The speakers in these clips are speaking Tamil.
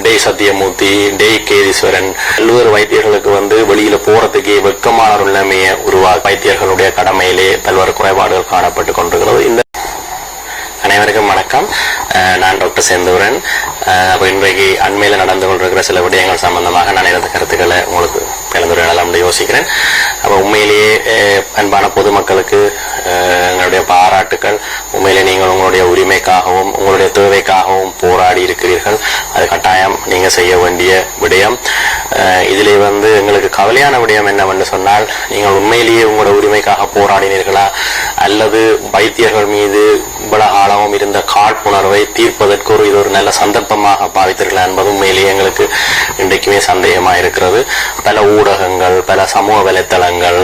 டேய் சத்தியமூர்த்தி டேய் கேதீஸ்வரன் பல்வேறு வைத்தியர்களுக்கு வந்து வெளியில போறதுக்கே வெக்கமான ஒரு நிலைமையை உருவா வைத்தியர்களுடைய கடமையிலே பல்வேறு குறைபாடுகள் காணப்பட்டு கொண்டிருக்கிறது. இந்த அனைவருக்கும் வணக்கம். அஹ் நான் டாக்டர் செந்தூரன். அஹ் இன்றைக்கு அண்மையில் நடந்து கொண்டிருக்கிற சில விடயங்கள் சம்பந்தமாக நான் எனது கருத்துக்களை உங்களுக்கு கலந்துரையாடலாம் யோசிக்கிறேன். அப்போ உண்மையிலேயே அன்பான பொதுமக்களுக்கு எங்களுடைய பாராட்டுக்கள் உண்மையிலே நீங்கள் உங்களுடைய உரிமைக்காகவும் உங்களுடைய தேவைக்காகவும் போராடி இருக்கிறீர்கள். அது கட்டாயம் நீங்கள் செய்ய வேண்டிய விடயம். இதிலே வந்து எங்களுக்கு கவலையான விடயம் என்னவென்று சொன்னால் நீங்கள் உண்மையிலேயே உங்களோட உரிமைக்காக போராடினீர்களா? அல்லது வைத்தியர்கள் மீது இவ்வளவு இருந்த காழ்ப்புணர்வை தீர்ப்பதற்கு ஒரு இது ஒரு நல்ல சந்தர்ப்பமாக பாவித்தீர்களா என்பதும் மேலே எங்களுக்கு இன்றைக்குமே சந்தேகமாக இருக்கிறது. பல ஊடகங்கள் பல சமூக வலைத்தளங்கள்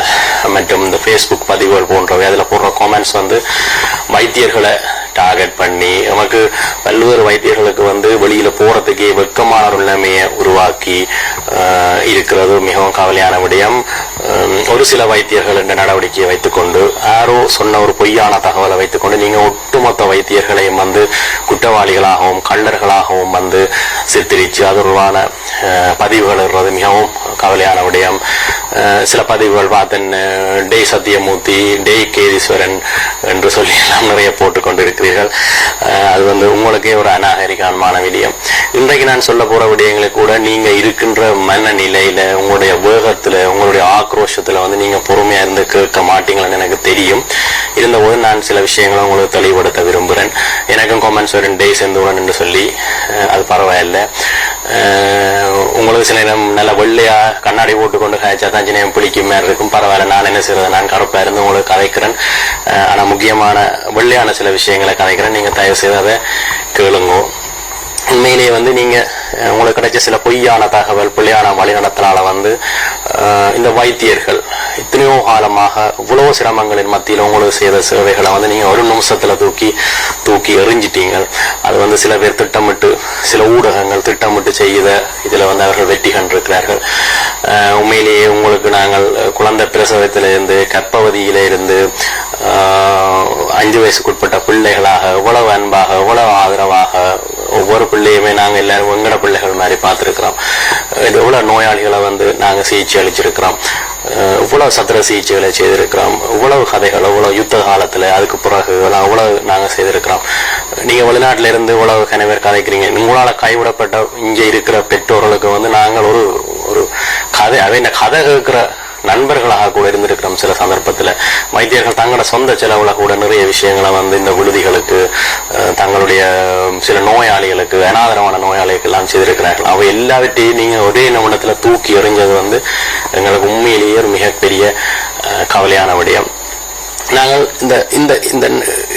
மற்றும் இந்த ஃபேஸ்புக் பதிவுகள் போன்றவை அதில் போடுற காமெண்ட்ஸ் வந்து வைத்தியர்களை டார்கெட் பண்ணி நமக்கு பல்வேறு வைத்தியர்களுக்கு வந்து வெளியில போறதுக்கே வெட்கமான ஒரு நிலைமையை உருவாக்கி இருக்கிறது. மிகவும் கவலையான விடயம். ஒரு சில வைத்தியர்கள் இந்த நடவடிக்கையை வைத்துக்கொண்டு யாரோ சொன்ன ஒரு பொய்யான தகவலை வைத்துக்கொண்டு நீங்க ஒட்டுமொத்த வைத்தியர்களையும் வந்து குற்றவாளிகளாகவும் கள்ளர்களாகவும் வந்து சித்தரித்து அது ஆஹ், பதிவுகள் மிகவும் கவலையான விடயம். சில பதிவுகள் பார்த்தன். டே டேய் சத்தியமூர்த்தி டேய் கேதீஸ்வரன் என்று சொல்லி எல்லாம் நிறைய போட்டுக் கொண்டிருக்கிறீர்கள். அது வந்து உங்களுக்கே ஒரு அநாகரிகமான விடயம். இன்றைக்கு நான் சொல்ல போற விடயங்களை கூட நீங்க இருக்கின்ற மனநிலையில உங்களுடைய வேகத்துல உங்களுடைய ஆக்ரோஷத்துல வந்து நீங்க பொறுமையா இருந்து கேட்க மாட்டீங்களான்னு எனக்கு தெரியும். இருந்தபோது நான் சில விஷயங்களை உங்களுக்கு தெளிவுபடுத்த விரும்புகிறேன் எனக்கும் கொமெண்ட்ஸ் வரும் டே செந்தூரன் என்று சொல்லி. அது பரவாயில்லை. உங்களுக்கு சில நேரம் நல்ல வெள்ளையா கண்ணாடி போட்டு கொண்டு காய்ச்சா தான் சின்ன பிடிக்கும் மாதிரி இருக்கும். பரவாயில்ல நான் என்ன செய்யறது நான் கருப்பா இருந்து உங்களுக்கு கதைக்கிறேன். ஆனா முக்கியமான வெள்ளையான சில விஷயங்களை கதைக்கிறேன். நீங்க தயவு செய்து அதை கேளுங்க. உண்மையிலேயே வந்து நீங்க உங்களுக்கு கிடைச்ச சில பொய்யான தகவல் பிள்ளையான வழிநடத்தலால வந்து இந்த வைத்தியர்கள் எத்தனையோ காலமாக இவ்வளவு சிரமங்களின் மத்தியில் உங்களுக்கு செய்த சேவைகளை வந்து நீங்கள் ஒரு நிமிஷத்தில் தூக்கி தூக்கி எறிஞ்சிட்டீங்க. அது வந்து சில பேர் திட்டமிட்டு சில ஊடகங்கள் திட்டமிட்டு செய்த இதில் வந்து அவர்கள் வெற்றி கண்டிருக்கிறார்கள். உண்மையிலேயே உங்களுக்கு நாங்கள் குழந்தை பிரசவத்திலிருந்து கற்பவதியிலிருந்து அஞ்சு வயசுக்குட்பட்ட பிள்ளைகளாக எவ்வளவு அன்பாக எவ்வளவு ஆதரவாக ஒவ்வொரு பிள்ளையுமே நாங்கள் எல்லாரும் எங்கட பிள்ளைகள் மாதிரி பார்த்துருக்குறோம். எவ்வளோ நோயாளிகளை வந்து நாங்கள் சிகிச்சை அளிச்சிருக்கிறோம். இவ்வளோ சத்திர சிகிச்சைகளை செய்திருக்கிறோம். இவ்வளவு கதைகள் இவ்வளோ யுத்த காலத்தில் அதுக்கு பிறகு எல்லாம் இவ்வளவு நாங்கள் செய்திருக்கிறோம். நீங்கள் வெளிநாட்டிலேருந்து இவ்வளோ கனவேர் கதைக்கிறீங்க. உங்களால் கைவிடப்பட்ட இங்கே இருக்கிற பெற்றோர்களுக்கு வந்து நாங்கள் ஒரு ஒரு கதை அதை இந்த கதை இருக்கிற நண்பர்களாக கூட இருந்திருக்கிறோம் சில சந்தர்ப்பத்தில். வைத்தியர்கள் தங்களோட சொந்த செலவுல கூட நிறைய விஷயங்களை வந்து இந்த விடுதிகளுக்கு தங்களுடைய சில நோயாளிகளுக்கு அனாதரமான நோயாளிகளுக்கு எல்லாம் செய்திருக்கிறார்கள். அவை எல்லாவற்றையும் நீங்க ஒரே நிமிடத்துல தூக்கி எறிஞ்சது வந்து எங்களுக்கு உண்மையிலேயே ஒரு மிகப்பெரிய கவலையான விடயம். நாங்கள் இந்த இந்த இந்த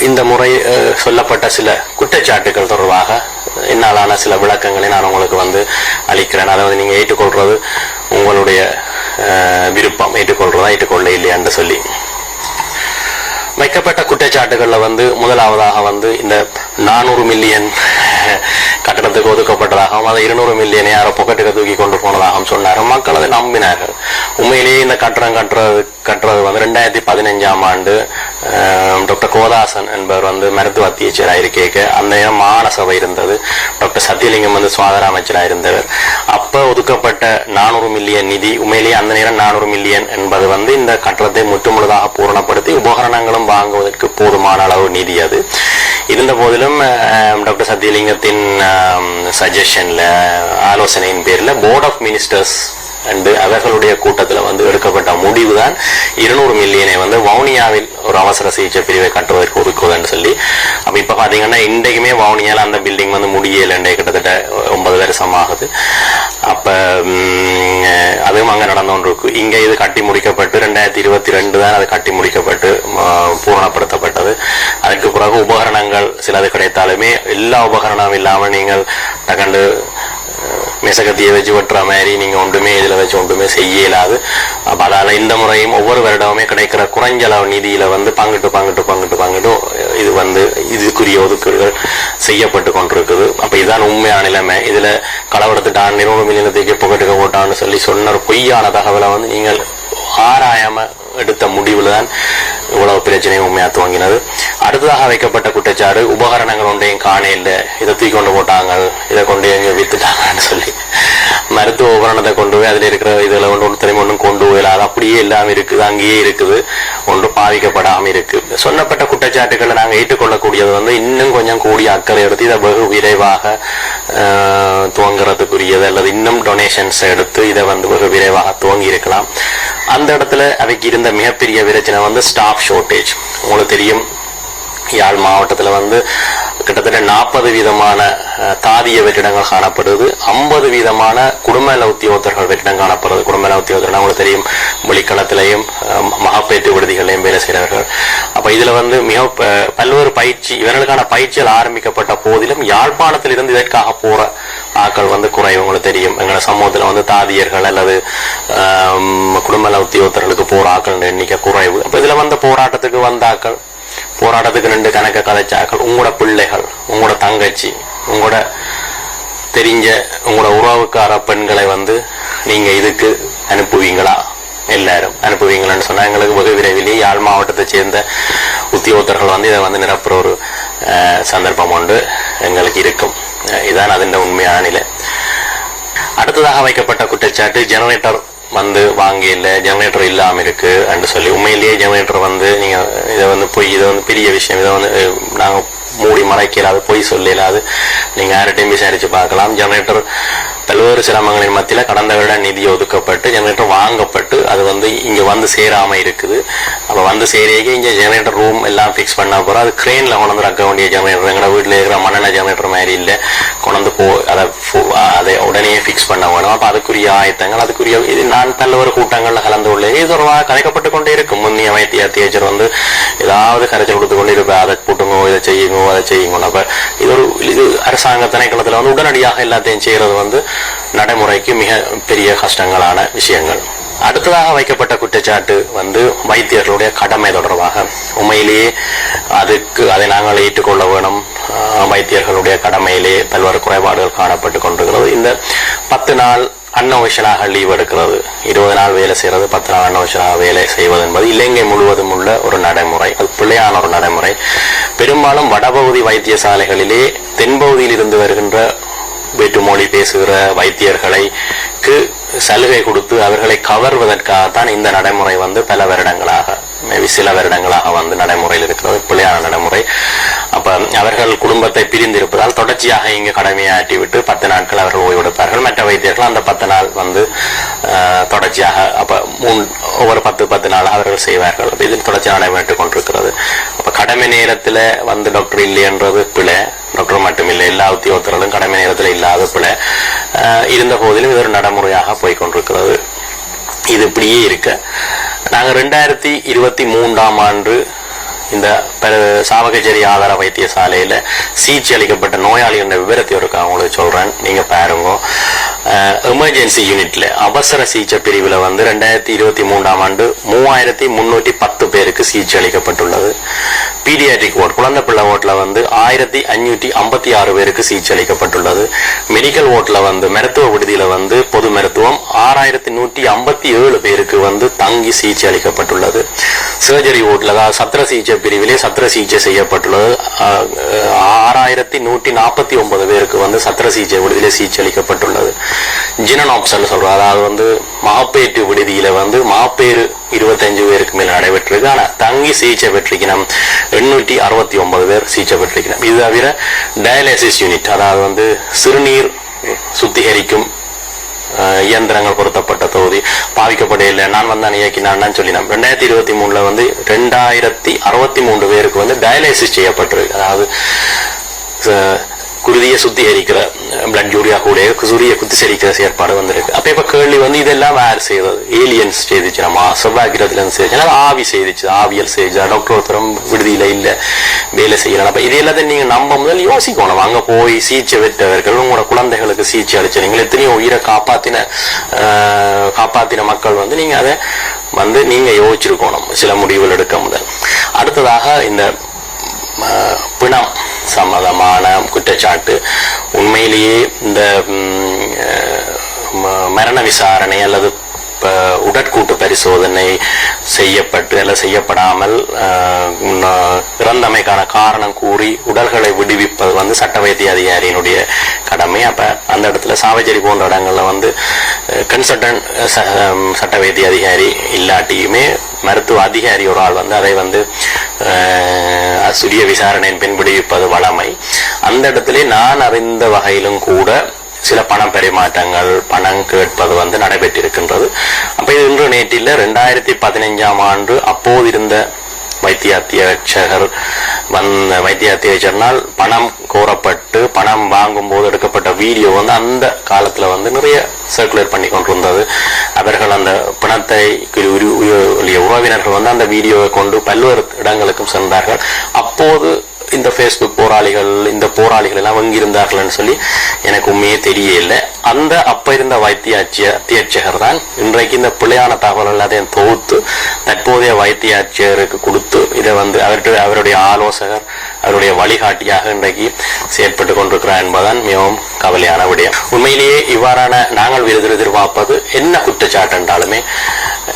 இந்த முறை சொல்லப்பட்ட சில குற்றச்சாட்டுகள் தொடர்பாக என்னாலான சில விளக்கங்களை நான் உங்களுக்கு வந்து அளிக்கிறேன். அதை வந்து நீங்க உங்களுடைய விருப்பம் ஏற்றுக்கொள்றதா ஏற்றுக்கொள்ள இல்லையான்னு சொல்லி. வைக்கப்பட்ட குற்றச்சாட்டுகளில் வந்து முதலாவதாக வந்து இந்த நானூறு மில்லியன் கட்டணத்துக்கு ஒதுக்கப்பட்டதாகவும் அதை இருநூறு மில்லியன் யாரோ பொக்கெட்டுக்கு தூக்கி கொண்டு போனதாகவும் சொன்னார் மக்கள் அதை நம்பினார்கள். உண்மையிலேயே இந்த கட்டணம் கட்டுறது கட்டுறது வந்து ரெண்டாயிரத்தி பதினஞ்சாம் ஆண்டு அஹ், டாக்டர் கோதாசன் என்பவர் வந்து மருத்துவ அத்தியட்சராக இருக்கேக்க அந்த நேரம் மாநசபை இருந்தது. டாக்டர் சத்தியலிங்கம் வந்து சுவாதார அமைச்சராக இருந்தவர். அப்ப ஒதுக்கப்பட்ட நானூறு மில்லியன் நிதி உண்மையிலேயே அந்த நேரம் நானூறு மில்லியன் என்பது வந்து இந்த கட்டணத்தை முற்றுமுழுதாக பூரணப்படுத்தி உபகரணங்களும் வாங்குவதற்கு போதுமான அளவு நிதி அது. இருந்த போதிலும் டாக்டர் சத்தியலிங்கத்தின் சஜஷன்ல ஆலோசனையின் பேரில் போர்ட் ஆஃப் மினிஸ்டர்ஸ் அண்டு அவர்களுடைய கூட்டத்தில் வந்து எடுக்கப்பட்ட முடிவு தான் இருநூறு மில்லியனை வந்து வவுனியாவில் ஒரு அவசர சிகிச்சை பிரிவை கட்டுவதற்கு ஒதுக்குவதுன்னு சொல்லி. அப்போ இப்போ பார்த்தீங்கன்னா இன்றைக்குமே வவுனியால் அந்த பில்டிங் வந்து முடியலண்டே கிட்டத்தட்ட ஒன்பது வருஷம் ஆகுது. அப்போ அதுவும் அங்கே நடந்து கொண்டிருக்கு. இங்கே இது கட்டி முடிக்கப்பட்டு ரெண்டாயிரத்தி இருபத்தி ரெண்டு தான் அது கட்டி முடிக்கப்பட்டு பூரணப்படுத்தப்பட்டது. அதுக்கு பிறகு உபகரணங்கள் சிலது கிடைத்தாலுமே எல்லா உபகரணமும் இல்லாமல் நீங்கள் டகண்டு மிசகத்தியை வச்சு வெட்டுற மாதிரி நீங்க ஒன்றுமே இதுல வச்சு ஒன்றுமே செய்ய இயலாது அப்ப அதால இந்த முறையும் ஒவ்வொரு வருடமுமே கிடைக்கிற குறைஞ்சளவு நிதியில வந்து பங்கிட்டு பங்கிட்டு பங்கிட்டு பங்கிட்டு இது வந்து இதுக்குரிய ஒதுக்கீடுகள் செய்யப்பட்டு கொண்டிருக்குது. அப்ப இதுதான் உண்மையான நிலைமை. இதுல களவெடுத்துட்டான் நிறுவனம் மில்லியனத்துக்கு புகட்டுக்க போட்டான்னு சொல்லி சொன்ன ஒரு பொய்யான தகவலை வந்து நீங்கள் ஆராயாம எடுத்த முடிவுல தான் இவ்வளவு பிரச்சனையும் உண்மையா துவங்கினது. அடுத்ததாக வைக்கப்பட்ட குற்றச்சாட்டு உபகரணங்கள் ஒன்றையும் காண இல்லை. இதை தூக்கி கொண்டு போட்டாங்க இதை கொண்டு எங்க வித்துட்டாங்கன்னு சொல்லி. மருத்துவ உபகரணத்தை கொண்டு போய் அதில் இருக்கிற இதில் ஒன்று ஒருத்தரையும் ஒன்றும் கொண்டு போயில அப்படியே எல்லாம் இருக்குது. அங்கேயே இருக்குது. ஒன்று பாதிக்கப்படாமல் இருக்கு. சொன்னப்பட்ட குற்றச்சாட்டுகளை நாங்கள் ஏற்றுக்கொள்ளக்கூடியது வந்து இன்னும் கொஞ்சம் கூடிய அக்கறை எடுத்து இதை வெகு விரைவாக துவங்குறதுக்குரியது. அல்லது இன்னும் டொனேஷன்ஸ் எடுத்து இதை வந்து வெகு விரைவாக துவங்கி இருக்கலாம். அந்த இடத்துல அவைக்கு இருந்த மிகப்பெரிய பிரச்சனை வந்து ஸ்டாஃப் ஷார்ட்டேஜ் உங்களுக்கு தெரியும் யாழ் மாவட்டத்தில் வந்து கிட்டத்தட்ட நாற்பது வீதமான தாதிய வெற்றிடங்கள் காணப்படுது ஐம்பது வீதமான குடும்ப நல உத்தியோகத்தர்கள் வெற்றிடம் காணப்படுது குடும்ப நல உத்தியோகத்தர்கள் உங்களுக்கு தெரியும் மொழிக்களத்திலையும் அஹ், மகப்பேற்று விடுதிகளையும் வேலை செய்கிறவர்கள். அப்ப இதுல வந்து மிக ப- பல்வேறு பயிற்சி இவர்களுக்கான பயிற்சிகள் ஆரம்பிக்கப்பட்ட போதிலும் யாழ்ப்பாணத்தில் இருந்து இதற்காக போற ஆட்கள் வந்து குறைவு உங்களுக்கு தெரியும். எங்களோட சமூகத்தில் வந்து தாதியர்கள் அல்லது குடும்ப நல உத்தியோகத்தர்களுக்கு போற ஆக்கள் எண்ணிக்கை குறைவு. அப்ப இதுல வந்த போராட்டத்துக்கு வந்த ஆக்கள் போராட்டத்துக்கு ரெண்டு கணக்க கதைச்சாக்கள் உங்களோட பிள்ளைகள் உங்களோட தங்கச்சி உங்களோட தெரிஞ்ச உங்களோட உறவுக்கார பெண்களை வந்து நீங்க இதுக்கு அனுப்புவீங்களா? எல்லாரும் அனுப்புவீங்களான்னு சொன்னா எங்களுக்கு வெகு விரைவிலேயே யாழ் மாவட்டத்தை சேர்ந்த உத்தியோகத்தர்கள் வந்து இதை வந்து நிரப்புற ஒரு சந்தர்ப்பம் உண்டு. எங்களுக்கு இருக்கும். இதுதான் இதான் அதன் உண்மையான நிலை. அடுத்ததாக வைக்கப்பட்ட குற்றச்சாட்டு ஜெனரேட்டர் வந்து வாங்கி இல்லை ஜெனரேட்டர் இல்லாமல் இருக்கு என்று சொல்லி உண்மையிலேயே ஜெனரேட்டர் வந்து நீங்க இதை வந்து பொய் இதை வந்து பெரிய விஷயம் இதை வந்து நாங்கள் மூடி மறைக்கலாது பொய் சொல்லலாது நீங்கள் யார்கிட்டையும் விசாரித்து பார்க்கலாம். ஜெனரேட்டர் பல்வேறு சிரமங்களின் மத்தியில் கடந்த வருட நிதி ஒதுக்கப்பட்டு ஜெனரேட்டர் வாங்கப்பட்டு அது வந்து இங்கே வந்து சேராமல் இருக்குது. அப்போ வந்து சேரேக இங்கே ஜெனரேட்டர் ரூம் எல்லாம் ஃபிக்ஸ் பண்ண போகிறோம் அது க்ரெயினில் கொண்டு ரக்க வேண்டிய ஜெனரேட்டர் எங்களோட வீட்டில் இருக்கிற மண்ணெண்ண ஜெனரேட்டர் மாதிரி இல்லை. கொண்டு போ அதை ஃபு- அதை உடனே ஃபிக்ஸ் பண்ண வேணும். அப்போ அதுக்குரிய ஆயத்தங்கள் அதுக்குரிய இது நான் பல்வேறு கூட்டங்களில் கலந்து கொள்ளேன் இது ஒரு கதைக்கப்பட்டு கொண்டே இருக்கும். முன்னிய அமைத்திய அத்தியாச்சர் வந்து ஏதாவது கரைச்சல் கொடுத்து கொண்டு இருப்பேன் அதை கூட்டுங்கோ இதை செய்யுங்கோ அதை செய்யுங்கோ அப்போ இது ஒரு இது அரசாங்க திணைக்களத்தில் வந்து உடனடியாக எல்லாத்தையும் செய்கிறது வந்து நடைமுறைக்கு மிக பெரிய கஷ்டங்களான விஷயங்கள். அடுத்ததாக வைக்கப்பட்ட குற்றச்சாட்டு வந்து வைத்தியர்களுடைய கடமை தொடர்பாக. உண்மையிலேயே அதுக்கு அதை நாங்கள் ஏற்றுக்கொள்ள வேணும். வைத்தியர்களுடைய கடமையிலே பல்வேறு குறைபாடுகள் காணப்பட்டு கொண்டிருக்கிறது. இந்த பத்து நாள் அன்னவசனாக லீவ் எடுக்கிறது. இருபது நாள் வேலை செய்யறது பத்து நாள் அன்னவசனாக வேலை செய்வது என்பது இலங்கை முழுவதும் உள்ள ஒரு நடைமுறை. அது பிள்ளையான ஒரு நடைமுறை. பெரும்பாலும் வடபகுதி வைத்தியசாலைகளிலே தென்பகுதியில் இருந்து வருகின்ற வேற்றுமொழி பேசுகிற வைத்தியர்களுக்கு சலுகை கொடுத்து அவர்களை கவர்வதற்காகத்தான் இந்த நடைமுறை வந்து பல வருடங்களாக மேபி சில வருடங்களாக வந்து நடைமுறையில் இருக்கிறது பிள்ளையான நடைமுறை. அப்ப அவர்கள் குடும்பத்தை பிரிந்திருப்பதால் தொடர்ச்சியாக இங்கு கடமையாற்றி விட்டு பத்து நாட்கள் அவர்கள் ஓய்வெடுப்பார்கள். மற்ற வைத்தியர்கள் அந்த பத்து நாள் வந்து தொடர்ச்சியாக அப்ப மூன் ஒவ்வொரு பத்து பத்து நாள் அவர்கள் செய்வார்கள். இதில் தொடர்ச்சியாக நடைபெற்றுக் கொண்டிருக்கிறது. அப்போ கடமை நேரத்தில் வந்து டாக்டர் இல்லைன்றது பிழை. டாக்டர் மட்டுமில்லை எல்லா உத்தியோகத்தர்களும் கடமை நேரத்தில் இல்லாத பிழை. இருந்த போதிலும் இது ஒரு நடைமுறையாக போய்கொண்டிருக்கிறது இது இப்படியே இருக்க. நாங்கள் ரெண்டாயிரத்தி இருபத்தி மூன்றாம் ஆண்டு இந்த சாவகச்சேரி ஆதார வைத்தியசாலையில் சிகிச்சை அளிக்கப்பட்ட நோயாளி என்ற விவரத்தை ஒரு அவங்களுக்கு சொல்கிறேன் நீங்கள் பாருங்க. எமர்ஜென்சி யூனிட்ல அவசர சிகிச்சை பிரிவில் வந்து ரெண்டாயிரத்தி இருபத்தி மூன்றாம் ஆண்டு மூவாயிரத்தி முன்னூற்றி பத்து பேருக்கு சிகிச்சை அளிக்கப்பட்டுள்ளது பீடியாட்ரிக் ஓட் குழந்தை பிள்ளை ஓட்டில் வந்து ஆயிரத்தி அஞ்சூற்றி ஐம்பத்தி ஆறு பேருக்கு சிகிச்சை அளிக்கப்பட்டுள்ளது. மெடிக்கல் ஓட்டில் வந்து மருத்துவ விடுதியில வந்து பொது மருத்துவம் ஆறாயிரத்தி நூற்றி ஐம்பத்தி ஏழு பேருக்கு வந்து தங்கி சிகிச்சை அளிக்கப்பட்டுள்ளது. சர்ஜரி ஓட்டில் அதாவது சத்திர சிகிச்சை பிரிவிலே சத்திர சிகிச்சை செய்யப்பட்டுள்ளது. ஆறாயிரத்தி நூற்றி நாற்பத்தி ஒன்பது பேருக்கு வந்து சத்திர சிகிச்சை விடுதியிலே சிகிச்சை அளிக்கப்பட்டுள்ளது. ஜினனாப்சல் சொல்றோம் அதாவது வந்து மாப்பேட்டு விடுதியில வந்து மாப்பேறு இருபத்தஞ்சு பேருக்கு மேல் நடைபெற்றிருக்கு. ஆனால் தங்கி சிகிச்சை பெற்றிருக்கணும். எண்ணூற்றி அறுபத்தி ஒன்பது பேர் சிகிச்சை பெற்றிருக்கணும் இது தவிர டயாலிசிஸ் யூனிட் அதாவது வந்து சிறுநீர் சுத்திகரிக்கும் இயந்திரங்கள் பொருத்தப்பட்ட தொகுதி. பாவிக்கப்படையில நான் வந்து இயக்கினான்னு சொல்லினேன். ரெண்டாயிரத்தி இருபத்தி மூணுல வந்து ரெண்டாயிரத்தி அறுபத்தி மூன்று பேருக்கு வந்து டயாலிசிஸ் செய்யப்பட்டிருக்கு. அதாவது குருதியை சுத்திகரிக்கிற பிளட் யூரியா கூட குருதியை குத்திசரிக்கிற செயற்பாடு வந்திருக்கு அப்ப இப்ப கேள்வி வந்து இதெல்லாம் யார் செய்தது ஏலியன்ஸ் செய்துச்சு நம்ம செவ்வாய்கிரத்துல இருந்து செய்துச்சு ஆவி செய்துச்சு ஆவியல் செய்தா டாக்டர் ஒருத்தரும் விடுதியில இல்ல வேலை செய்யலாம் அப்ப இது எல்லாத்தையும் நீங்க நம்ப முதல் யோசிக்கணும் அங்க போய் சிகிச்சை பெற்றவர்கள் உங்களோட குழந்தைகளுக்கு சிகிச்சை அளிச்சு நீங்கள் எத்தனையோ உயிரை காப்பாத்தின ஆஹ், காப்பாத்தின மக்கள் வந்து நீங்க அதை வந்து நீங்க யோசிச்சிருக்கணும் சில முடிவுகள் எடுக்க முதல் அடுத்ததாக இந்த பிணம் சம்மதமான குற்றச்சாட்டு. உண்மையிலேயே இந்த ம- மரண விசாரணை அல்லது உடற்கூட்டு பரிசோதனை செய்யப்பட்டு அல்ல செய்யப்படாமல் இறந்தமைக்கான காரணம் கூறி உடல்களை விடுவிப்பது வந்து சட்ட வைத்திய அதிகாரியினுடைய கடமை. அப்ப அந்த இடத்துல சாவச்சேரி போன்ற இடங்கள்ல வந்து கன்சல்டன்ட் சட்ட வைத்திய அதிகாரி இல்லாட்டியுமே மருத்துவ அதிகாரி ஒரு ஆள் வந்து அதை வந்து ஆஹ், சுரிய விசாரணையின் பின்பிடிப்பது வளமை. அந்த இடத்திலே நான் அறிந்த வகையிலும் கூட சில பணம் பரிமாற்றங்கள் பணம் கேட்பது வந்து நடைபெற்றிருக்கின்றது. அப்ப இது இன்று நேற்றில் ரெண்டாயிரத்தி பதினைஞ்சாம் ஆண்டு அப்போது இருந்த வைத்திய அத்தியட்சகர் வந்த வைத்திய சொன்னால் பணம் கோரப்பட்டு பணம் வாங்கும் போது எடுக்கப்பட்ட வீடியோ வந்து அந்த காலத்தில் வந்து நிறைய சர்க்குலேட் பண்ணி கொண்டிருந்தது. அவர்கள் அந்த பணத்தை உரு- உறவினர்கள் வந்து அந்த வீடியோவை கொண்டு பல்வேறு இடங்களுக்கும் சென்றார்கள். அப்போது இந்த ஃபேஸ்புக் போராளிகள் இந்த போராளிகள் எல்லாம் எங்கிருந்தார்கள்னு சொல்லி எனக்கு உண்மையே தெரியல அந்த அப்ப இருந்த வைத்தியாட்சிய அத்தியட்சகர் தான் இன்றைக்கு இந்த பிள்ளையான தகவல் எல்லாத்தையும் தொகுத்து தற்போதைய வைத்தியாட்சியருக்கு கொடுத்து இதை வந்து அவர்கிட்ட அவருடைய ஆலோசகர் அவருடைய வழிகாட்டியாக இன்றைக்கு செயற்பட்டு கொண்டிருக்கிறார் என்பதுதான் மிகவும் கவலையான விடயம். உண்மையிலேயே இவ்வாறான நாங்கள் விருது எதிர்பார்ப்பது என்ன குற்றச்சாட்டு என்றாலுமே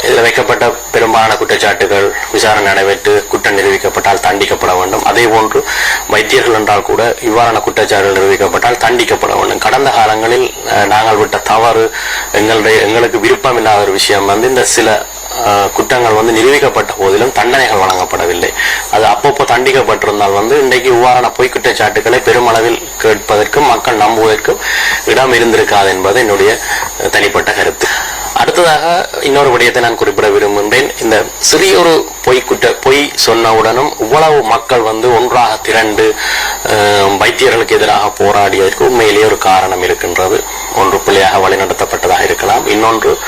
இதில் வைக்கப்பட்ட பெரும்பாலான குற்றச்சாட்டுகள் விசாரணை நடைபெற்று குற்றம் நிரூபிக்கப்பட்டால் தண்டிக்கப்பட வேண்டும். அதே போன்று வைத்தியர்கள் என்றால் கூட இவ்வாறான குற்றச்சாட்டுகள் நிரூபிக்கப்பட்டால் தண்டிக்கப்பட வேண்டும். கடந்த காலங்களில் நாங்கள் விட்ட தவறு எங்களுடைய எங்களுக்கு விருப்பம் இல்லாத ஒரு விஷயம் வந்து இந்த சில குற்றங்கள் வந்து நிரூபிக்கப்பட்ட போதிலும் தண்டனைகள் வழங்கப்படவில்லை. அது அப்பப்போ தண்டிக்கப்பட்டிருந்தால் வந்து இன்றைக்கு இவ்வாறான பொய் குற்றச்சாட்டுகளை பெருமளவில் கேட்பதற்கும் மக்கள் நம்புவதற்கும் இடம் இருந்திருக்காது என்பது என்னுடைய தனிப்பட்ட கருத்து. அடுத்ததாக இன்னொரு விடயத்தை நான் குறிப்பிட விரும்புகின்றேன். இந்த சிறியொரு பொய்க்குட்ட பொய் சொன்னவுடனும் இவ்வளவு மக்கள் வந்து ஒன்றாக திரண்டு வைத்தியர்களுக்கு எதிராக போராடியதற்கு உண்மையிலேயே ஒரு காரணம் இருக்கின்றது. ஒன்று பிள்ளையாக வழிநடத்தப்பட்டதாக இருக்கலாம். இன்னொன்று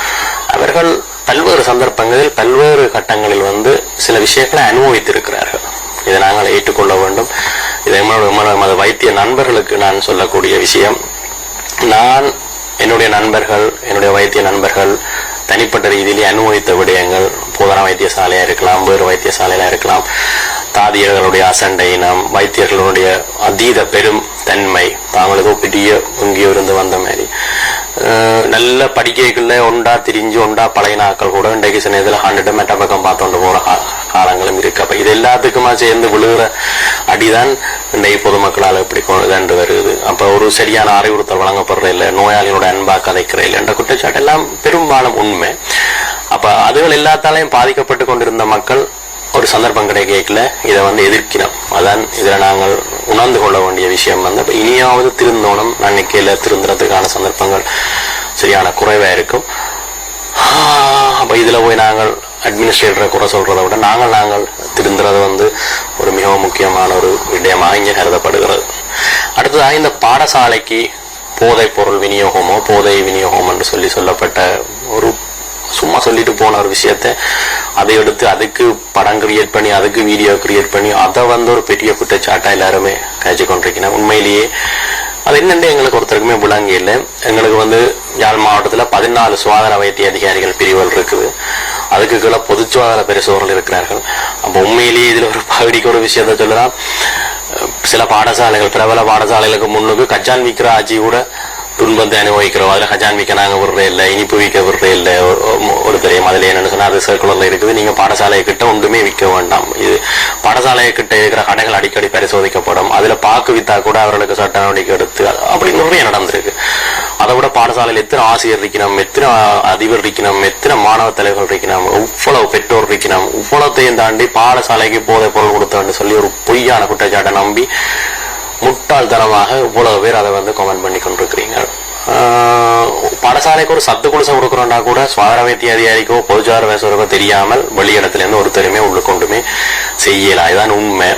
அவர்கள் பல்வேறு சந்தர்ப்பங்களில் பல்வேறு கட்டங்களில் வந்து சில விஷயங்களை அனுபவித்திருக்கிறார்கள். இதை நாங்கள் ஏற்றுக்கொள்ள வேண்டும். இதை எமது- எமது வைத்திய நண்பர்களுக்கு நான் சொல்லக்கூடிய விஷயம் நான் என்னுடைய நண்பர்கள் என்னுடைய வைத்திய நண்பர்கள் தனிப்பட்ட ரீதியிலே அனுபவித்த விடயங்கள் போதனா வைத்தியசாலையா இருக்கலாம் வேறு வைத்தியசாலையா இருக்கலாம் தாதியர்களுடைய அசண்டை இனம் வைத்தியர்களுடைய அதீத பெரும் தன்மை தாங்களுக்கு பெரிய எங்கேயோ இருந்து வந்த மாதிரி. நல்ல படிக்கைக்குள்ள ஒண்டா திரிஞ்சு ஒண்டா பழையனாக்கள் கூட இன்றைக்கு சில இதில் ஹண்ட்ரட் மெட்ட பக்கம் பார்த்துட்டு போகிற காலங்களும் இருக்கு அப்ப இது எல்லாத்துக்குமா சேர்ந்து விழுகிற அடிதான் இன்றைக்கு பொதுமக்களால் இப்படி கொண்டு வருது அப்ப ஒரு சரியான அறிவுறுத்தல் வழங்கப்படுற இல்லை நோயாளிகளோட அன்பா கதைக்கிற இல்லை என்ற குற்றச்சாட்டு எல்லாம் பெரும்பாலும் உண்மை அப்ப அதுகள் எல்லாத்தாலையும் பாதிக்கப்பட்டு கொண்டிருந்த மக்கள் ஒரு சந்தர்ப்பம் கிடைக்கல இதை வந்து எதிர்க்கிறோம். அதான் இதில் நாங்கள் உணர்ந்து கொள்ள வேண்டிய விஷயம் வந்து அப்ப இனியாவது திருந்தோணும் நன்னிக்கையில திருந்துறதுக்கான சந்தர்ப்பங்கள் சரியான குறைவாக இருக்கும். அப்போ இதில் போய் நாங்கள் அட்மினிஸ்ட்ரேட்டரை குறை சொல்கிறத விட நாங்கள் நாங்கள் திருந்துறது வந்து ஒரு மிகவும் முக்கியமான ஒரு விடயமாக இங்கே கருதப்படுகிறது. அடுத்ததாக இந்த பாடசாலைக்கு போதைப் பொருள் விநியோகமோ போதை விநியோகம் என்று சொல்லி சொல்லப்பட்ட ஒரு சும்மா சொல்லிட்டு போன ஒரு விஷயத்தை அதை எடுத்து அதுக்கு படம் கிரியேட் பண்ணி அதுக்கு வீடியோ கிரியேட் பண்ணி அதை வந்து ஒரு பெரிய குற்றச்சாட்டா எல்லாருமே கழிச்சு கொண்டிருக்கணும் உண்மையிலேயே அது என்னன்னு எங்களுக்கு ஒருத்தருக்குமே விளங்கி இல்லை. எங்களுக்கு வந்து யாழ் மாவட்டத்தில் பதினாலு சுகாதார வைத்திய அதிகாரிகள் பிரிவுகள் இருக்குது. அதுக்கு கீழே பொது சுகாதார பரிசோதனை இருக்கிறார்கள். அப்போ உண்மையிலேயே இதில் ஒரு பகுதிக்கு ஒரு விஷயத்த சொல்லலாம். சில பாடசாலைகள் பிரபல பாடசாலைகளுக்கு முன்னுக்கு கச்சான் விக்ராஜி ஆட்சி கூட துன்பத்தை அனுபவிக்கிறோம் அதுல ஹஜான் விற்க நாங்க விடுறே இல்லை இனிப்பு விற்க விடுறே இல்லை. ஒரு- தெரியும். அதுல என்னன்னு சொன்னா அது சர்க்குலர்ல இருக்குது. நீங்க பாடசாலையை கிட்ட ஒன்றுமே விற்க வேண்டாம். இது பாடசாலையை கிட்ட இருக்கிற கடைகள் அடிக்கடி பரிசோதிக்கப்படும். அதுல பாக்கு வித்தா கூட அவர்களுக்கு சட்ட நடவடிக்கை எடுத்து அப்படி நிறைய நடந்திருக்கு. அதை விட பாடசாலையில் எத்தனை ஆசிரியர் இருக்கணும் எத்தனை அதிபர் இருக்கணும் எத்தனை மாணவ தலைவர்கள் இருக்கணும் இவ்வளவு பெற்றோர் இருக்கணும் இவ்வளத்தையும் தாண்டி பாடசாலைக்கு போதை பொருள் கொடுத்தோன்னு சொல்லி ஒரு பொய்யான குற்றச்சாட்டை நம்பி முட்டாள்தனமாக இவ்வளவு பேர் அதை வந்து கமெண்ட் பண்ணி கொண்டிருக்கிறீங்க. படசாலைக்கு பாடசாலைக்கு ஒரு சத்து குடிசை கொடுக்குறோம்னா கூட சுகாதார வைத்திய அதிகாரிக்கோ பொதுச்சார வேசருக்கோ தெரியாமல் வெளியிடத்துலேருந்து ஒருத்தருமே உள்ள கொண்டுமே செய்யலாம். இதுதான் உண்மை.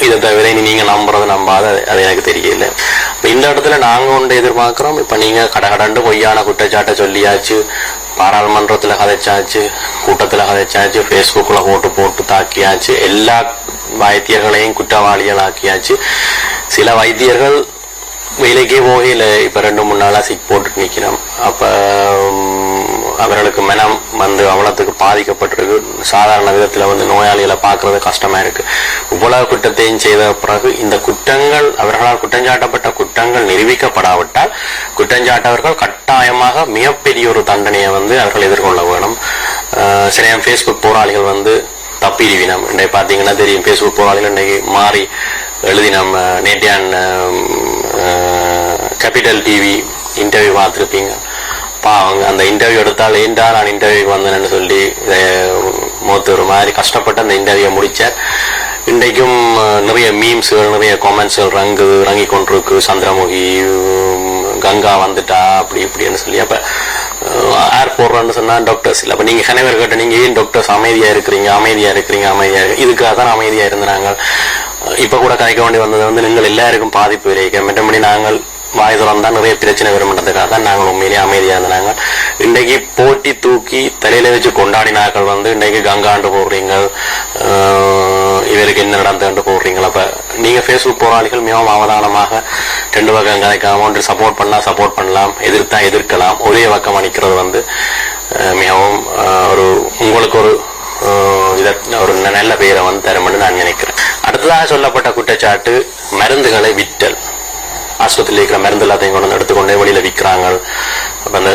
இதை தவிர இனி நீங்க நம்புறது நம்பாத அது- எனக்கு தெரியல. இப்ப இந்த இடத்துல நாங்க ஒன்று எதிர்பார்க்கிறோம். இப்ப நீங்க கடகடண்டு பொய்யான குற்றச்சாட்டை சொல்லியாச்சு பாராளுமன்றத்துல கதைச்சாச்சு கூட்டத்துல கதைச்சாச்சு ஃபேஸ்புக்கில் போட்டு போட்டு தாக்கியாச்சு எல்லா வைத்தியர்களையும் குற்றவாளிகள் ஆக்கியாச்சு சில வைத்தியர்கள் வேலைக்கே போகையில் இப்போ ரெண்டு மூணு நாளாக சிக் போட்டு நிற்கிறோம் அப்போ அவர்களுக்கு மனம் வந்து அவலத்துக்கு பாதிக்கப்பட்டிருக்கு. சாதாரண விதத்தில் வந்து நோயாளிகளை பார்க்கறது கஷ்டமாக இருக்குது இவ்வளவு குற்றத்தையும் செய்த பிறகு இந்த குற்றங்கள் அவர்களால் குற்றஞ்சாட்டப்பட்ட குற்றங்கள் நிரூபிக்கப்படாவிட்டால் குற்றஞ்சாட்டவர்கள் கட்டாயமாக மிகப்பெரிய ஒரு தண்டனையை வந்து அவர்கள் எதிர்கொள்ள வேணும். சில ஃபேஸ்புக் போராளிகள் வந்து தப்பிடுவினம். இன்றைக்கு பார்த்தீங்கன்னா தெரியும் ஃபேஸ்புக் போராளிகள் இன்றைக்கு மாறி எழுதி நம்ம நேற்றையான் கேபிட்டல் டிவி இன்டர்வியூ பார்த்துருப்பீங்க. பாவங்க அந்த இன்டர்வியூ எடுத்தால் ஏண்டா நான் இன்டர்வியூக்கு வந்தேன்னு சொல்லி மூத்து ஒரு மாதிரி கஷ்டப்பட்டு அந்த இன்டர்வியூ முடித்தேன். இன்றைக்கும் நிறைய மீம்ஸுகள் நிறைய காமெண்ட்ஸ்கள் ரங்கு ரங்கி கொண்டிருக்கு. சந்திரமுகி கங்கா வந்துட்டா அப்படி இப்படின்னு சொல்லி. அப்போ ஏர் போடுறோன்னு சொன்னால் டாக்டர்ஸ் இல்லை. அப்போ நீங்கள் கணவர் கேட்ட நீங்கள் ஏன் டாக்டர்ஸ் அமைதியாக இருக்கிறீங்க? அமைதியாக இருக்கிறீங்க அமைதியாக இருக்கு இதுக்காக தான் அமைதியாக இருந்தாங்க இப்போ கூட கதைக்க வேண்டி வந்தது வந்து நீங்கள் எல்லாருக்கும் பாதிப்பு விளைவிக்க மற்றபடி நாங்கள் வாய் திறந்தால் நிறைய பிரச்சனை வரும்ன்றதுக்காக தான் நாங்கள் உண்மையிலேயே அமைதியாக இருந்தாங்க இன்றைக்கு போட்டி தூக்கி தலையில வச்சு கொண்டாடினாக்கள் வந்து இன்றைக்கு கங்காண்டு போடுறீங்க இவருக்கு என்ன நடந்தாண்டு போடுறீங்களா அப்போ நீங்கள் ஃபேஸ்புக் போராளிகள் மிகவும் அவதானமாக ரெண்டு பக்கம் கதைக்காம ஒன்று சப்போர்ட் பண்ணலாம் சப்போர்ட் பண்ணலாம் எதிர்த்தா எதிர்க்கலாம் ஒரே பக்கம் அணிக்கிறது வந்து மிகவும் ஒரு உங்களுக்கு ஒரு இதை இத ஒரு நல்ல பெயரை வந்து தரும்னு நான் நினைக்கிறேன் அடுத்ததாக சொல்லப்பட்ட குற்றச்சாட்டு மருந்துகளை விற்றல். ஆஸ்பத்திரியில் இருக்கிற மருந்து எல்லாத்தையும் கொண்டு வந்து எடுத்துக்கொண்டே வெளியில விற்கிறாங்க. அப்போ அந்த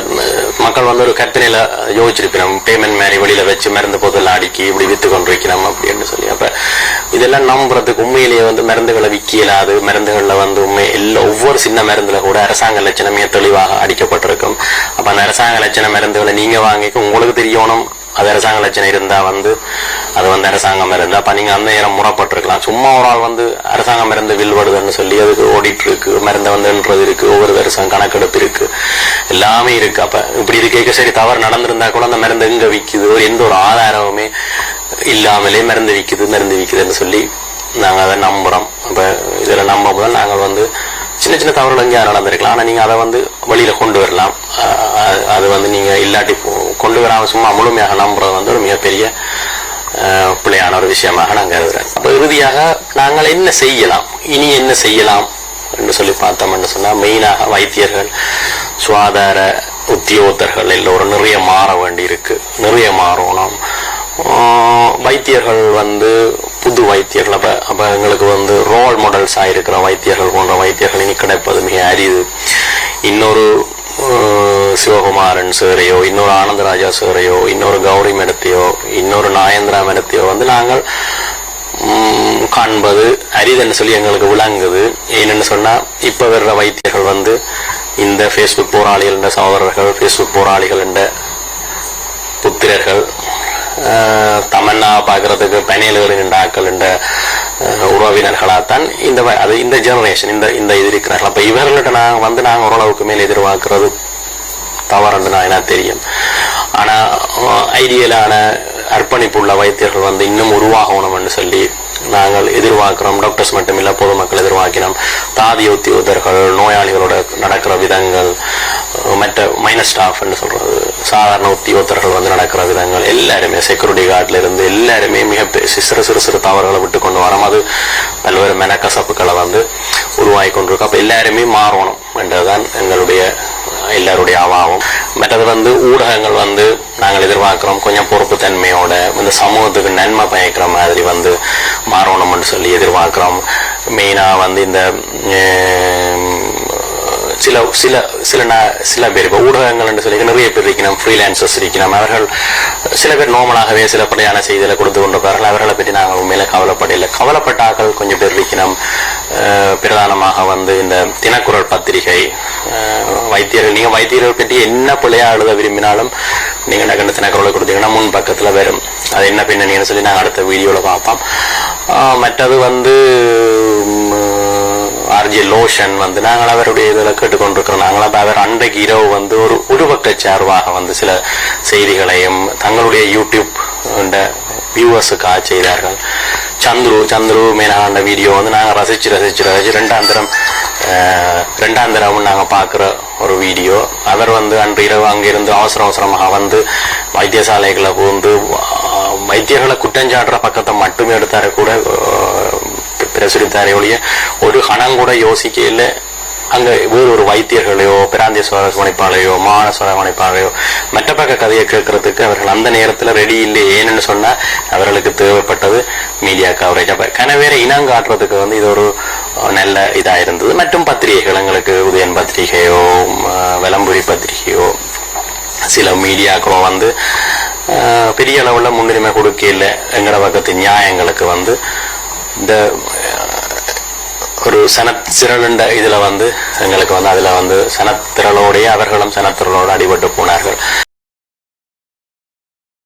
மக்கள் வந்து ஒரு கற்பனையில யோசிச்சிருக்கிறோம். பேமெண்ட் மாதிரி வெளியில வச்சு மருந்து பொருள் அடுக்கி இப்படி வித்து கொண்டு வைக்கிறோம் அப்படின்னு சொல்லி. அப்ப இதெல்லாம் நம்புறதுக்கு உண்மையிலேயே வந்து மருந்துகளை விற்கலாது. மருந்துகள்ல வந்து உண்மை எல்லா ஒவ்வொரு சின்ன மருந்துல கூட அரசாங்க லட்சணமே தெளிவாக அடிக்கப்பட்டிருக்கும். அப்ப அந்த அரசாங்க லட்சண மருந்துகளை நீங்க வாங்கிக்க உங்களுக்கு தெரியணும். அது அரசாங்க லட்சணம் இருந்தா வந்து அது வந்து அரசாங்கம் இருந்தா அப்ப நீங்க அந்த நேரம் முறப்பட்டிருக்கலாம். சும்மா ஒரு ஆள் வந்து அரசாங்கம் மருந்து வில்வடுதுன்னு சொல்லி அதுக்கு ஓடிட்டு இருக்கு மருந்தை வந்துன்றது இருக்கு ஒவ்வொரு வருஷம் கணக்கெடுப்பு இருக்கு. எல்லாமே இருக்கு. அப்ப இப்படி இருக்க சரி தவறு நடந்திருந்தா கூட அந்த மருந்து எங்க விக்குது? ஒரு எந்த ஒரு ஆதாரமுமே இல்லாமலே மருந்து விக்குது மருந்து விக்குதுன்னு சொல்லி நாங்க அதை நம்புறோம். அப்ப இதுல நம்பும் போது நாங்கள் வந்து சின்ன சின்ன தவறுகள் எங்கேயா நடந்திருக்கலாம். ஆனா நீங்க அதை வந்து வெளியில கொண்டு வரலாம். அது வந்து நீங்க இல்லாட்டி கொண்டு வராம சும்மா முழுமையாக நம்புறது வந்து ஒரு மிகப்பெரிய பிள்ளையான ஒரு விஷயமாக நான் கருதுறேன். அப்ப இறுதியாக நாங்கள் என்ன செய்யலாம்? இனி என்ன செய்யலாம்? என்று சொல்லி பார்த்தோம்னு சொன்னா மெயினாக வைத்தியர்கள் சுகாதார உத்தியோகத்தர்கள் எல்லோரும் நிறைய மாற வேண்டி இருக்கு நிறைய மாறணும். வைத்தியர்கள் வந்து புது வைத்தியர்கள். அப்போ அப்போ எங்களுக்கு வந்து ரோல் மாடல்ஸ் ஆகிருக்கிற வைத்தியர்கள் போன்ற வைத்தியர்கள் இனி கிடைப்பது மிக அரிது. இன்னொரு சிவகுமாரன் சேரையோ இன்னொரு ஆனந்தராஜா சேரையோ இன்னொரு கௌரி மேடத்தையோ இன்னொரு நாயந்திரா மேடத்தையோ வந்து நாங்கள் காண்பது அரிதுன்னு சொல்லி எங்களுக்கு விளங்குது. ஏன்னு சொன்னா இப்ப வர்ற வைத்தியர்கள் வந்து இந்த ஃபேஸ்புக் போராளிகள் என்ற சகோதரர்கள் ஃபேஸ்புக் போராளிகள் என்ற புத்திரர்கள் தமன்னா பார்க்கறதுக்கு பனையில் ஆக்கள் என்ற உறவினர்களாகத்தான் இந்த வ- அது இந்த ஜெனரேஷன் இந்த இந்த இது இருக்கிறார்கள். அப்ப இவர்கள்ட்ட நாங்கள் வந்து நாங்கள் ஓரளவுக்கு மேல் எதிர்பார்க்கறது தவறுன்னு நான் எனக்கு தெரியும். ஆனா ஐடியலான அர்ப்பணிப்புள்ள வைத்தியர்கள் வந்து இன்னும் உருவாகணும்னு சொல்லி நாங்கள் எதிர்பார்க்கிறோம். டாக்டர்ஸ் மட்டும் இல்ல பொதுமக்கள் எதிர்பார்க்கிறோம். தாதி உத்தியோகர்கள் நோயாளிகளோட நடக்கிற விதங்கள் மற்ற மைனஸ் ஸ்டாஃப் சொல்றது சாதாரண உத்தியோகர்கள் வந்து நடக்கிற விதங்கள் எல்லாருமே செக்யூரிட்டி கார்டில் இருந்து எல்லாருமே மிக பெ- சிறு சிறு சிறு தவறுகளை விட்டு கொண்டு வரோம். அது பல்வேறு மெனக்கசப்புகளை வந்து உருவாகி கொண்டிருக்கு. அப்ப எல்லாருமே மாறணும் என்றதுதான் எங்களுடைய எல்லாருடைய அவாவும். மற்றது வந்து ஊடகங்கள் வந்து நாங்கள் எதிர்பார்க்குறோம். கொஞ்சம் பொறுப்புத்தன்மையோட இந்த சமூகத்துக்கு நன்மை பயக்கிற மாதிரி வந்து மாறணும்னு சொல்லி எதிர்பார்க்குறோம். மெயினாக வந்து இந்த சில சில சில சில பேர் இப்போ ஊடகங்கள் சொல்லி நிறைய பேர் இருக்கணும் ஃப்ரீலான்சர்ஸ் இருக்கணும் அவர்கள் சில பேர் நோமலாகவே சில படையான செய்திகளை கொடுத்து கொண்டிருப்பார்கள் அவர்களை பற்றி நாங்கள் உண்மையில கவலைப்படவில்லை. கவலைப்பட்டாக்கள் கொஞ்சம் பேர் இருக்கணும் பிரதானமாக வந்து இந்த தினக்குரல் பத்திரிகை வைத்தியர்கள். நீங்கள் வைத்தியர்கள் பற்றி என்ன பிள்ளையா எழுத விரும்பினாலும் நீங்கள் கண்டு தினக்குரலை கொடுத்தீங்கன்னா முன் பக்கத்தில் வரும். அது என்ன பின்னணின்னு சொல்லி நாங்கள் அடுத்த வீடியோவில் பார்ப்போம். மற்றது வந்து ஆர்ஜி லோஷன் வந்து நாங்கள் அவருடைய இதில் கேட்டுக்கொண்டிருக்கிறோம். நாங்கள் அப்போ அவர் அன்றைக்கு இரவு வந்து ஒரு ஒரு சார்பாக வந்து சில செய்திகளையும் தங்களுடைய யூடியூப் வியூவர்ஸுக்காக செய்தார்கள். சந்துரு சந்துரு மேனாண்ட வீடியோ வந்து நாங்கள் ரசிச்சு ரசிச்சு ரசிச்சு ரெண்டாம் தரம் ரெண்டாம் தரமும் நாங்கள் பார்க்குற ஒரு வீடியோ அவர் வந்து அன்று இரவு அங்கிருந்து அவசர அவசரமாக வந்து வைத்தியசாலைகளை புகுந்து வைத்தியர்களை குற்றஞ்சாட்டுற பக்கத்தை மட்டுமே எடுத்தார. கூட பிரசுரித்தாரே ஒழிய ஒரு கணம் கூட யோசிக்கையில் அங்க வேறு ஒரு வைத்தியர்களையோ பிராந்திய சுரகவணைப்பாளையோ மாகாண சுரகவணைப்பாளையோ மற்ற பக்க கதையை கேட்கறதுக்கு அவர்கள் அந்த நேரத்துல ரெடி இல்லை. ஏன்னு சொன்னா அவர்களுக்கு தேவைப்பட்டது மீடியா கவரேஜ் அப்ப கனவேற இனம் காட்டுறதுக்கு வந்து இது ஒரு நல்ல இதா இருந்தது. மற்றும் பத்திரிகைகள் எங்களுக்கு உதயன் பத்திரிகையோ விளம்புரி பத்திரிகையோ சில மீடியாக்களும் வந்து பெரிய அளவுல முன்னுரிமை கொடுக்கல எங்கட பக்கத்து நியாயங்களுக்கு வந்து இந்த ஒரு சனத்திரளுண்ட இதில் வந்து எங்களுக்கு வந்து அதில் வந்து சனத்திரளோடைய அவர்களும் சனத்திரளோடு அடிபட்டு போனார்கள்.